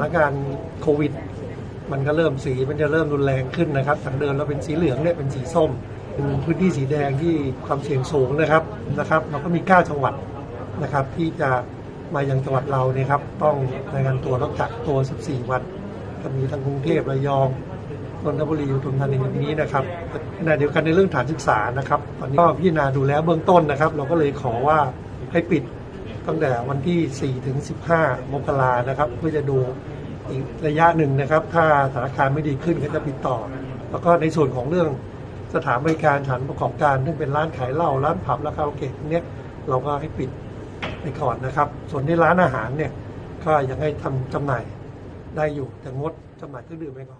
านการณ์โควิด มันก็เริ่มสีมันจะเริ่มรุนแรงขึ้นนะครับจากเดิมเราเป็นสีเหลืองเนี่ยเป็นสีส้ม เป็นพื้นที่สีแดงที่ความเสี่ยงสูงนะครับนะครับเราก็มี 9 จังหวัดนะครับที่จะมายังจังหวัดเราเนี่ยครับต้องรายงานตัวต้องกักตัว 14 วันก็มีทั้งกรุงเทพระยองนนทบุรีอุทุมธานีแบบนี้นะครับขณะเดียวกันในเรื่องฐานศึกษานะครับตอนนี้ก็พิจารณาดูแลเบื้องต้นนะครับ เราก็เลยขอว่าให้ปิดตั้งแต่วันที่ 4 ถึง 15 มกรานะครับ เพื่อจะดู อีกระยะหนึ่งนะครับ ถ้าสถานการณ์ไม่ดีขึ้นก็จะปิดต่อ แล้วก็ในส่วนของเรื่องสถานบริการสถานประกอบการซึ่งเป็นร้านขายเหล้าร้านผับและคาราโอเกะพวกนี้เราก็ให้ปิดไปก่อนนะครับ ส่วนในร้านอาหารเนี่ยก็ยังให้ทำจำหน่ายได้อยู่แต่งดจำหน่ายเครื่องดื่มไปก่อน